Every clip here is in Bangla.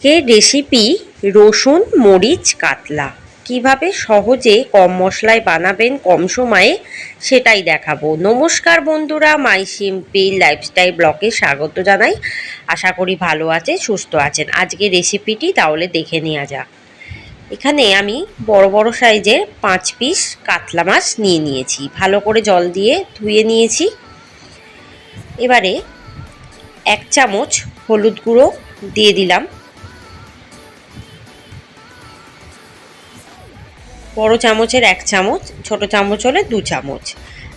আজকের রেসিপি, রসুন, মরিচ, কাতলা। কীভাবে সহজে কম মশলায় বানাবেন কম সময়ে, সেটাই দেখাবো। নমস্কার বন্ধুরা, মাই সিম্পল লাইফস্টাইল ব্লকে স্বাগত জানাই। আশা করি ভালো আছে সুস্থ আছেন। আজকে রেসিপিটি তাহলে দেখে নেওয়া যাক। এখানে আমি বড় বড় সাইজের পাঁচ পিস কাতলা মাছ নিয়ে নিয়েছি। ভালো করে জল দিয়ে ধুয়ে নিয়েছি। এবারে এক চামচ হলুদ গুঁড়ো দিয়ে দিলাম। বড় চামচের এক চামচ, ছোট চামচ হলে দু চামচ।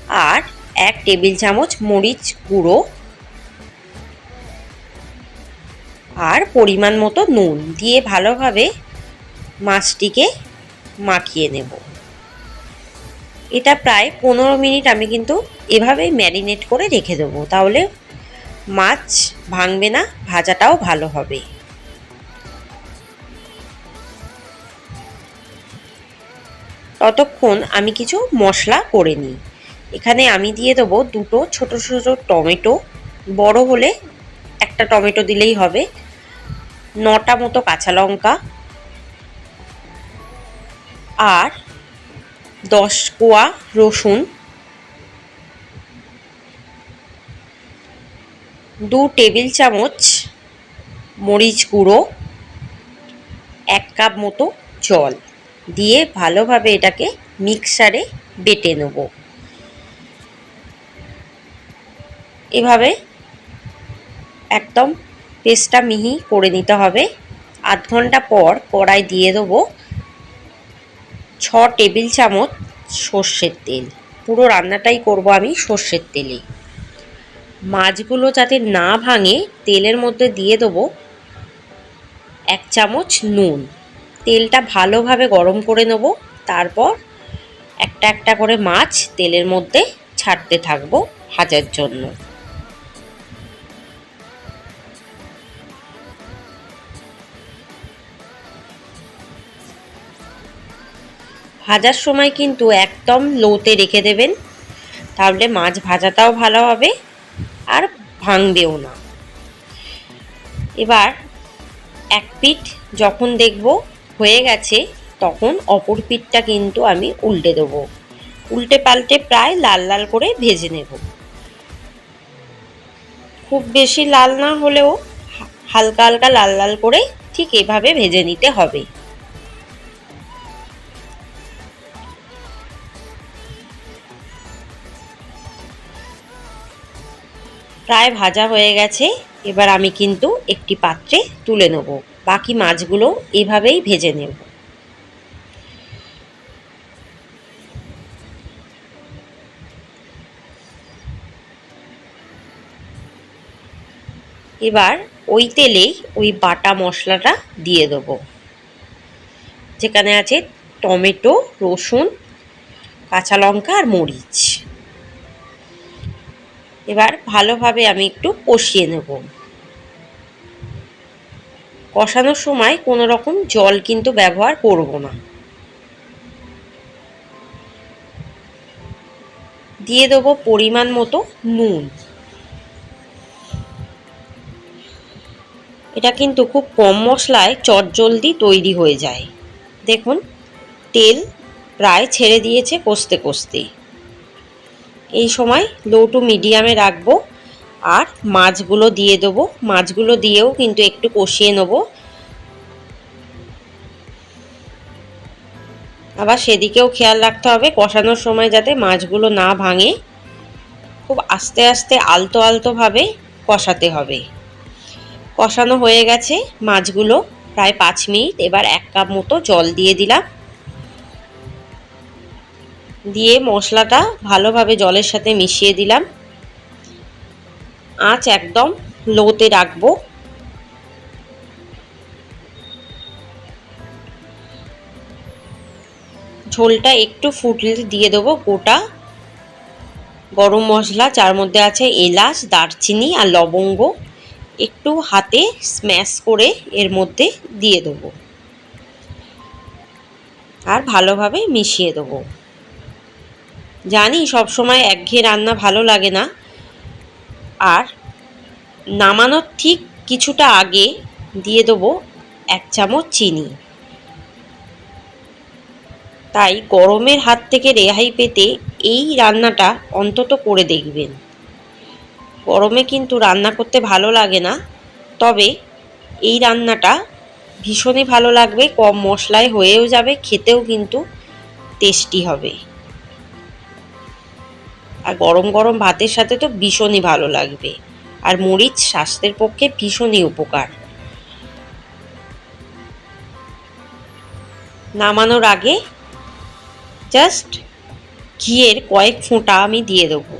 আর এক টেবিল চামচ মরিচ গুঁড়ো। আর পরিমাণ মতো নুন দিয়ে ভালোভাবে মাছটিকে মাখিয়ে নেব। এটা প্রায় পনেরো মিনিট আমি কিন্তু এভাবেই ম্যারিনেট করে রেখে দেবো। তাহলে মাছ ভাঙবে না, ভাজাটাও ভালো হবে। ততক্ষণ আমি কিছু মশলা করে নিই। এখানে আমি দিয়ে দেবো দুটো ছোট ছোট টমেটো। বড় হলে একটা টমেটো দিলেই হবে। নটা মতো কাঁচা লঙ্কা। আর দশ কোয়া রসুন। দু টেবিল চামচ মরিচ গুঁড়ো। এক কাপ মতো জল। দিয়ে ভালোভাবে এটাকে মিক্সারে বেটে নেব। এভাবে একদম পেস্টটা মিহি করে নিতে হবে। আধ ঘণ্টা পর কড়াই দিয়ে দেবো ছ টেবিল চামচ সর্ষের তেল। পুরো রান্নাটাই করব আমি সর্ষের তেলে। মাছগুলো যাতে না ভাঙে, তেলের মধ্যে দিয়ে দেবো এক চামচ নুন। তেলটা ভালোভাবে গরম করে নেব। তারপর একটা একটা করে মাছ তেলের মধ্যে ছাড়তে থাকব ভাজার জন্য। ভাজার সময় কিন্তু একদম লোতে রেখে দেবেন। তাহলে মাছ ভাজাটাও ভালো হবে আর ভাঙবেও না। এবার এক পিঠ যখন দেখব হয়ে গেছে, তখন অপর পিঠটা কিন্তু আমি উল্টে দেবো। উল্টে পাল্টে প্রায় লাল লাল করে ভেজে নেব। খুব বেশি লাল না হলেও হালকা হালকা লাল লাল করে ঠিক এভাবে ভেজে নিতে হবে। প্রায় ভাজা হয়ে গেছে, এবার আমি কিন্তু একটি পাত্রে তুলে নেব। বাকি মাছগুলো এভাবেই ভেজে নেব। এবার ওই তেলেই ওই বাটা মশলাটা দিয়ে দেব। যেখানে আছে টমেটো, রসুন, কাঁচা লঙ্কা আর মরিচ। এবার ভালোভাবে আমি একটু কষিয়ে নেব। কষানোর সময় কোনো রকম জল কিন্তু ব্যবহার করব না। দিয়ে দেবো পরিমাণ মতো নুন। এটা কিন্তু খুব কম মশলায় চটজলদি তৈরি হয়ে যায়। দেখুন, তেল প্রায় ছেড়ে দিয়েছে কষতে কষতে এই সময় লো টু মিডিয়ামে রাখব। আর মাছগুলো দিয়ে দেবো। মাছগুলো দিয়েও কিন্তু একটু কষিয়ে নেব। আবার সেদিকেও খেয়াল রাখতে হবে কষানোর সময় যাতে মাছগুলো না ভাঙে। খুব আস্তে আস্তে আলতো আলতোভাবে কষাতে হবে। কষানো হয়ে গেছে মাছগুলো। প্রায় পাঁচ মিনিট এবার এক কাপ মতো জল দিয়ে দিলাম। দিয়ে মশলাটা ভালোভাবে জলের সাথে মিশিয়ে দিলাম। আঁচ একদম লোতে রাখব। ঝোলটা একটু ফুটলে দিয়ে দেবো গোটা। গরম মশলা, যার মধ্যে আছে এলাচ, দারচিনি আর লবঙ্গ, একটু হাতে স্ম্যাশ করে এর মধ্যে দিয়ে দেবো। আর ভালোভাবে মিশিয়ে দেবো। জানি সব সময় একঘেয়ে রান্না ভালো লাগে না। আর নামানোর ঠিক কিছুটা আগে দিয়ে দেবো এক চামচ চিনি। তাই গরমের হাত থেকে রেহাই পেতে এই রান্নাটা অন্তত করে দেখবেন। গরমে কিন্তু রান্না করতে ভালো লাগে না, তবে এই রান্নাটা ভীষণই ভালো লাগবে, কম মশলায় হয়েও যাবে, খেতেও কিন্তু টেস্টি হবে। আর গরম গরম ভাতের সাথে তো ভীষণই ভালো লাগবে। আর মরিচ স্বাস্থ্যের পক্ষে ভীষণই উপকার। নামানোর আগে জাস্ট ঘিয়ের কয়েক ফোঁটা আমি দিয়ে দেবো।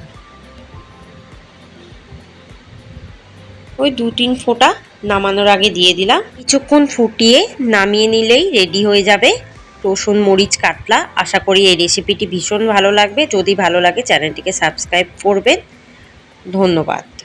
ওই দু তিন ফোঁটা নামানোর আগে দিয়ে দিলাম। কিছুক্ষণ ফুটিয়ে নামিয়ে নিলেই রেডি হয়ে যাবে। রসুন, মরিচ, কাতলা। আশা করি এই রেসিপিটি ভীষণ ভালো লাগবে। যদি ভালো লাগে চ্যানেলটিকে সাবস্ক্রাইব করবেন। ধন্যবাদ।